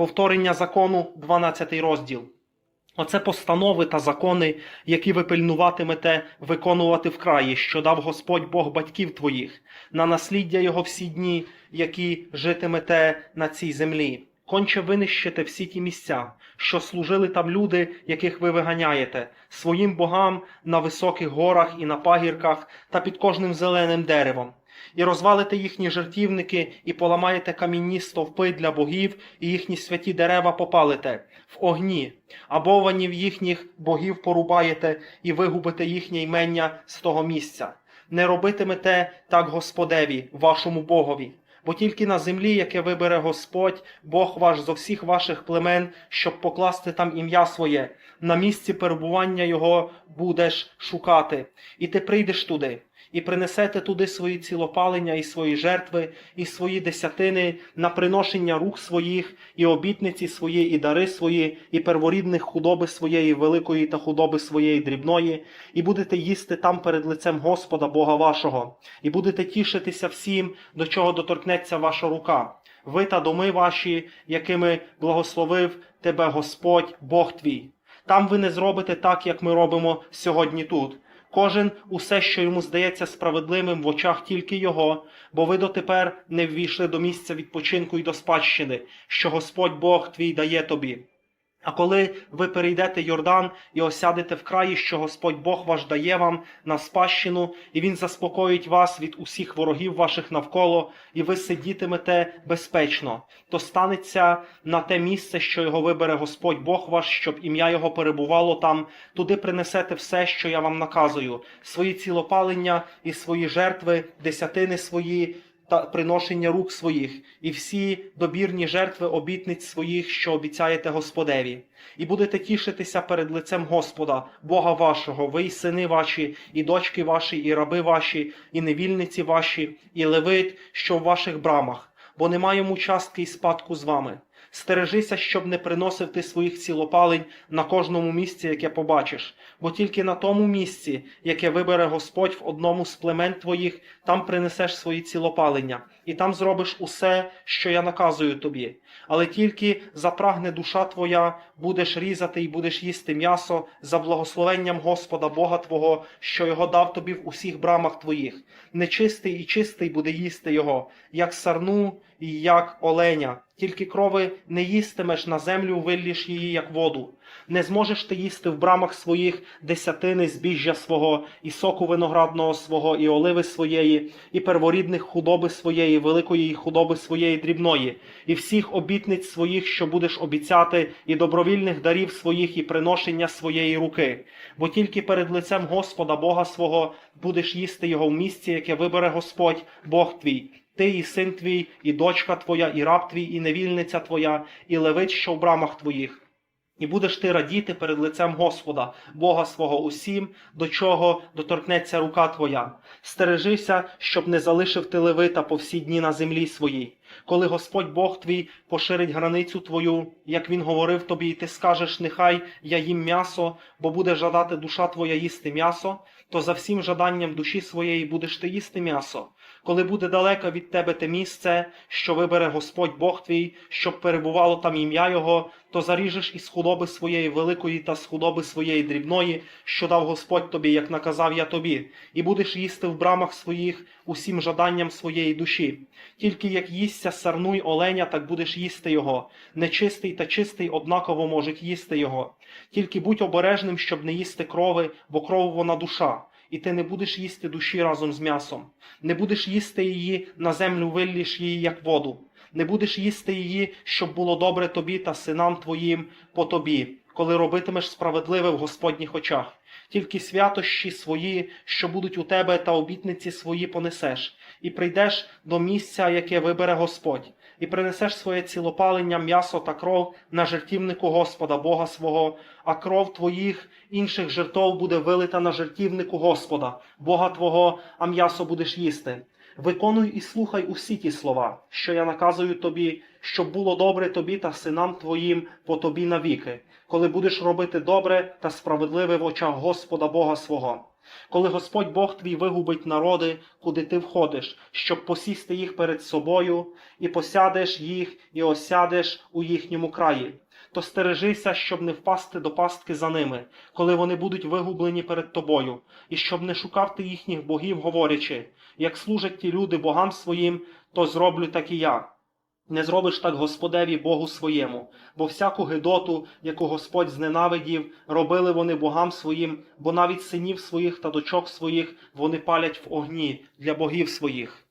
повторення закону, 12 розділ. Оце постанови та закони, які ви пильнуватимете виконувати вкраї, що дав Господь Бог батьків твоїх, на насліддя його всі дні, які житимете на цій землі. Конче винищите всі ті місця, що служили там люди, яких ви виганяєте, своїм богам на високих горах і на пагірках та під кожним зеленим деревом. І розвалите їхні жертівники, і поламаєте камінні стовпи для богів, і їхні святі дерева попалите в огні, а бованів їхніх богів порубаєте і вигубите їхнє ймення з того місця. Не робитимете так Господеві, вашому Богові. Бо тільки на землі, яке вибере Господь, Бог ваш зо всіх ваших племен, щоб покласти там ім'я своє, на місці перебування його будеш шукати, і ти прийдеш туди, і принесете туди свої цілопалення, і свої жертви, і свої десятини на приношення рук своїх, і обітниці свої, і дари свої, і перворідних худоби своєї великої та худоби своєї дрібної, і будете їсти там перед лицем Господа Бога вашого, і будете тішитися всім, до чого доторкнеться ваша рука. Ви та доми ваші, якими благословив тебе Господь, Бог твій. Там ви не зробите так, як ми робимо сьогодні тут. Кожен усе, що йому здається справедливим в очах тільки його, бо ви дотепер не ввійшли до місця відпочинку і до спадщини, що Господь Бог твій дає тобі. А коли ви перейдете Йордан і осядете в краї, що Господь Бог ваш дає вам на спадщину, і Він заспокоїть вас від усіх ворогів ваших навколо, і ви сидітимете безпечно, то станеться на те місце, що його вибере Господь Бог ваш, щоб ім'я Його перебувало там, туди принесете все, що я вам наказую, свої цілопалення і свої жертви, десятини свої та приношення рук своїх, і всі добірні жертви обітниць своїх, що обіцяєте Господеві, і будете тішитися перед лицем Господа, Бога вашого, ви й сини ваші, і дочки ваші, і раби ваші, і невільниці ваші, і левит, що в ваших брамах, бо немає йому частки і спадку з вами. Стережися, щоб не приносив ти своїх цілопалень на кожному місці, яке побачиш, бо тільки на тому місці, яке вибере Господь в одному з племен твоїх, там принесеш свої цілопалення, і там зробиш усе, що я наказую тобі. Але тільки запрагне душа твоя, будеш різати і будеш їсти м'ясо за благословенням Господа Бога Твого, що його дав тобі в усіх брамах твоїх. Нечистий і чистий буде їсти його, як сарну і як оленя. Тільки крови не їстимеш на землю, вилліш її, як воду. Не зможеш ти їсти в брамах своїх десятини збіжжя свого, і соку виноградного свого, і оливи своєї, і перворідних худоби своєї, великої худоби своєї дрібної, і всіх обітниць своїх, що будеш обіцяти, і добровільних дарів своїх, і приношення своєї руки. Бо тільки перед лицем Господа Бога свого будеш їсти його в місці, яке вибере Господь, Бог твій. Ти і син твій, і дочка твоя, і раб твій, і невільниця твоя, і левит, що в брамах твоїх. І будеш ти радіти перед лицем Господа, Бога свого усім, до чого доторкнеться рука твоя. Стережися, щоб не залишив ти левита по всі дні на землі своїй. Коли Господь Бог твій поширить границю твою, як він говорив тобі, і ти скажеш, нехай я їм м'ясо, бо буде жадати душа твоя їсти м'ясо, то за всім жаданням душі своєї будеш ти їсти м'ясо. Коли буде далеко від тебе те місце, що вибере Господь Бог твій, щоб перебувало там ім'я Його, то заріжеш із худоби своєї великої та з худоби своєї дрібної, що дав Господь тобі, як наказав я тобі, і будеш їсти в брамах своїх усім жаданням своєї душі. Тільки як їсться сарну й оленя, так будеш їсти його. Нечистий та чистий однаково можуть їсти його. Тільки будь обережним, щоб не їсти крови, бо кров вона душа. І ти не будеш їсти душі разом з м'ясом, не будеш їсти її на землю, вилліш її, як воду, не будеш їсти її, щоб було добре тобі та синам твоїм по тобі, коли робитимеш справедливе в Господніх очах. Тільки святощі свої, що будуть у тебе, та обітниці свої понесеш, і прийдеш до місця, яке вибере Господь, і принесеш своє цілопалення, м'ясо та кров на жертівнику Господа Бога свого, а кров твоїх інших жертов буде вилита на жертівнику Господа, Бога Твого, а м'ясо будеш їсти. Виконуй і слухай усі ті слова, що я наказую тобі, щоб було добре тобі та синам твоїм по тобі навіки, коли будеш робити добре та справедливе в очах Господа Бога свого. Коли Господь Бог твій вигубить народи, куди ти входиш, щоб посісти їх перед собою, і посядеш їх, і осядеш у їхньому краї. То стережися, щоб не впасти до пастки за ними, коли вони будуть вигублені перед тобою, і щоб не шукав ти їхніх богів, говорячи, як служать ті люди богам своїм, то зроблю так і я. Не зробиш так Господеві Богу своєму, бо всяку гидоту, яку Господь зненавидів, робили вони богам своїм, бо навіть синів своїх та дочок своїх вони палять в огні для богів своїх.